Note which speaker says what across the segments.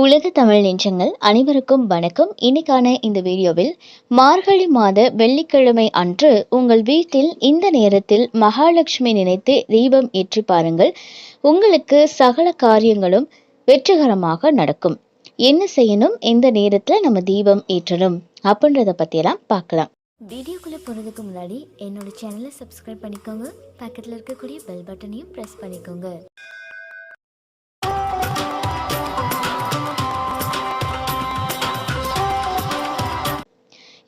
Speaker 1: உலக தமிழ் நெஞ்சங்கள் அனைவருக்கும் வணக்கம். இன்னைக்கான இந்த வீடியோவில் மார்கழி மாத வெள்ளிக்கிழமை அன்று உங்கள் வீட்டில் இந்த நேரத்தில் மகாலட்சுமி நினைத்து தீபம் ஏற்றி பாருங்கள். உங்களுக்கு சகல காரியங்களும் வெற்றிகரமாக நடக்கும். என்ன செய்யணும்? எந்த நேரத்தில் நம்ம தீபம் ஏற்றணும்? அப்படின்றத பற்றியெல்லாம் பார்க்கலாம்.
Speaker 2: வீடியோக்குள்ளே போகிறதுக்கு முன்னாடி என்னோட சேனலை சப்ஸ்கிரைப் பண்ணிக்கோங்க. பக்கத்தில் இருக்கக்கூடிய பெல் பட்டனையும் ப்ரெஸ் பண்ணிக்கோங்க.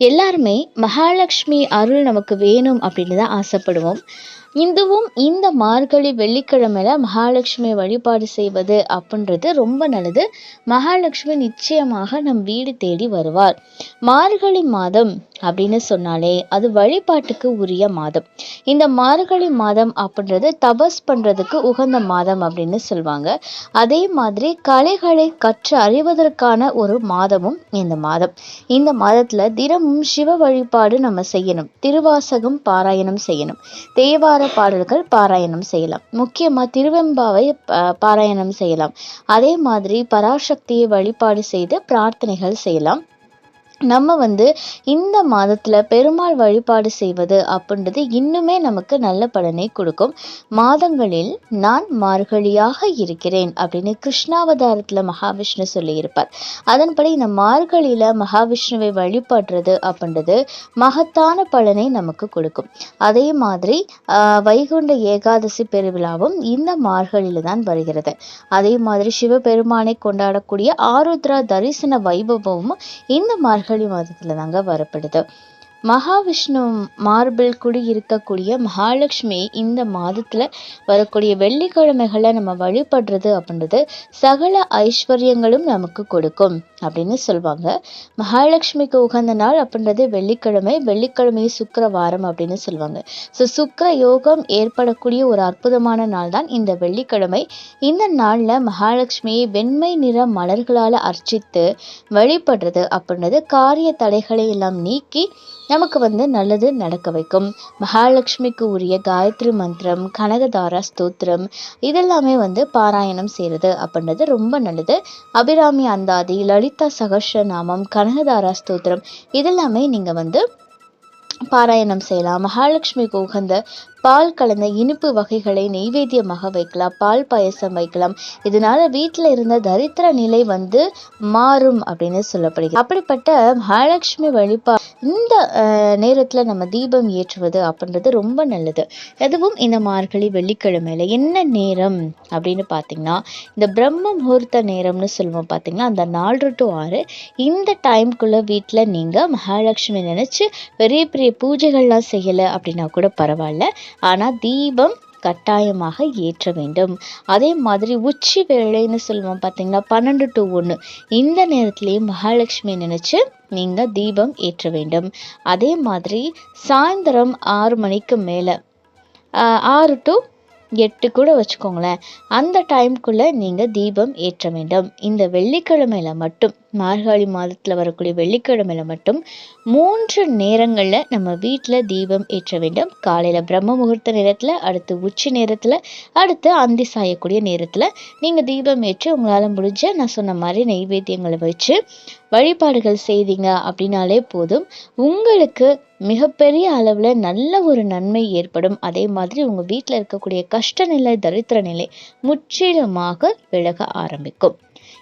Speaker 1: எல்லாருமே மகாலட்சுமி அருள் நமக்கு வேணும் அப்படின்னு தான் ஆசைப்படுவோம். இந்துவும் இந்த மார்கழி வெள்ளிக்கிழமையில மகாலட்சுமி வழிபாடு செய்வது அப்படின்றது ரொம்ப நல்லது. மகாலட்சுமி நிச்சயமாக நம் வீடு தேடி வருவார். மார்கழி மாதம் அப்படின்னு சொன்னாலே அது வழிபாட்டுக்கு உரிய மாதம். இந்த மார்கழி மாதம் அப்படின்றது தபஸ் பண்ணுறதுக்கு உகந்த மாதம் அப்படின்னு சொல்லுவாங்க அதே மாதிரி கலைகளை கற்று அறிவதற்கான ஒரு மாதமும் இந்த மாதம். இந்த மாதத்தில் தினமும் சிவ வழிபாடு நம்ம செய்யணும். திருவாசகம் பாராயணம் செய்யணும். தேவார பாடல்கள் பாராயணம் செய்யலாம். முக்கியமாக திருவெம்பாவை பாராயணம் செய்யலாம். அதே மாதிரி பராசக்தியை வழிபாடு செய்து பிரார்த்தனைகள் செய்யலாம். நம்ம வந்து இந்த மாதத்துல பெருமாள் வழிபாடு செய்வது அப்படின்றது இன்னுமே நமக்கு நல்ல பலனை கொடுக்கும். மாதங்களில் நான் மார்கழியாக இருக்கிறேன் அப்படின்னு கிருஷ்ணாவதாரத்துல மகாவிஷ்ணு சொல்லியிருப்பார். அதன்படி இந்த மார்கழியில மகாவிஷ்ணுவை வழிபடுறது அப்படின்றது மகத்தான பலனை நமக்கு கொடுக்கும். அதே மாதிரி வைகுண்ட ஏகாதசி பெருவிழாவும் இந்த மார்கழியில தான் வருகிறது. அதே மாதிரி சிவபெருமானை கொண்டாடக்கூடிய ஆருத்ரா தரிசன வைபவமும் இந்த மார்க மார்கழி மாதத்துல தாங்க வரப்படுது. மகாவிஷ்ணு மார்பிள் குடி இருக்கக்கூடிய மகாலட்சுமி இந்த மாதத்தில் வரக்கூடிய வெள்ளிக்கிழமைகளை நம்ம வழிபடுறது அப்படின்றது சகல ஐஸ்வர்யங்களும் நமக்கு கொடுக்கும் அப்படின்னு சொல்லுவாங்க மகாலட்சுமிக்கு உகந்த நாள் அப்படின்றது வெள்ளிக்கிழமை வெள்ளிக்கிழமை சுக்கரவாரம் அப்படின்னு சொல்லுவாங்க ஸோ சுக்கர யோகம் ஏற்படக்கூடிய ஒரு அற்புதமான நாள் தான் இந்த வெள்ளிக்கிழமை. இந்த நாளில் மகாலட்சுமியை வெண்மை நிற மலர்களால் அர்ச்சித்து வழிபடுறது அப்படின்றது காரிய தடைகளை எல்லாம் நீக்கி நமக்கு வந்து நல்லது நடக்க வைக்கும். மகாலட்சுமிக்கு உரிய காயத்ரி மந்திரம் கனகதாரா ஸ்தோத்திரம் இதெல்லாமே வந்து பாராயணம் செய்கிறது அப்படின்றது ரொம்ப நல்லது. அபிராமி அந்தாதி லலிதா சகஸ்ர நாமம் கனகதாரா ஸ்தோத்திரம் இதெல்லாமே நீங்கள் வந்து பாராயணம் செய்யலாம். மகாலட்சுமிக்கு உகந்த பால் கலந்த இனிப்பு வகைகளை நெய்வேத்தியமாக வைக்கலாம். பால் பாயசம் வைக்கலாம். இதனால வீட்டில் இருந்த தரித்திர நிலை வந்து மாறும் அப்படின்னு சொல்லப்படுகிறது. அப்படிப்பட்ட மகாலட்சுமி வழிபா இந்த நேரத்தில் நம்ம தீபம் ஏற்றுவது அப்படின்றது ரொம்ப நல்லது. அதுவும் இந்த மார்கழி வெள்ளிக்கிழமையில. என்ன நேரம் அப்படின்னு பார்த்தீங்கன்னா இந்த பிரம்ம முகூர்த்த நேரம்னு சொல்லுவோம் பார்த்தீங்கன்னா அந்த நாலு டு ஆறு. இந்த டைம்குள்ளே வீட்டில் நீங்கள் மகாலட்சுமி நினச்சி பெரிய பெரிய பூஜைகள்லாம் செய்யலை அப்படின்னா கூட பரவாயில்ல. ஆனால் தீபம் கட்டாயமாக ஏற்ற வேண்டும். அதே மாதிரி உச்சி வேலைன்னு சொல்லுவோம் பார்த்தீங்களா? பன்னெண்டு டு ஒன்று இந்த நேரத்துலேயும் மகாலட்சுமி நினச்சி நீங்கள் தீபம் ஏற்ற வேண்டும். அதே மாதிரி சாயந்தரம் ஆறு மணிக்கு மேலே ஆறு டு எட்டு கூட வச்சுக்கோங்களேன். அந்த டைம்குள்ளே நீங்கள் தீபம் ஏற்ற வேண்டும். இந்த வெள்ளிக்கிழமையில் மட்டும். மார்கழி மாதத்தில் வரக்கூடிய வெள்ளிக்கிழமையில் மட்டும் மூன்று நேரங்களில் நம்ம வீட்டில் தீபம் ஏற்ற வேண்டும். காலையில் பிரம்ம முகூர்த்த நேரத்தில் அடுத்து உச்சி நேரத்தில் அடுத்து அந்தி சாயக்கூடிய நேரத்தில் நீங்கள் தீபம் ஏற்றி உங்களால் முடிஞ்ச நான் சொன்ன மாதிரி நெய்வேத்தியங்களை வச்சு வழிபாடுகள் செய்தீங்க அப்படின்னாலே போதும். உங்களுக்கு மிகப்பெரிய அளவில் நல்ல ஒரு நன்மை ஏற்படும். அதே மாதிரி உங்கள் வீட்டில் இருக்கக்கூடிய கஷ்ட நிலை தரித்திர நிலை முற்றிலுமாக விலக ஆரம்பிக்கும்.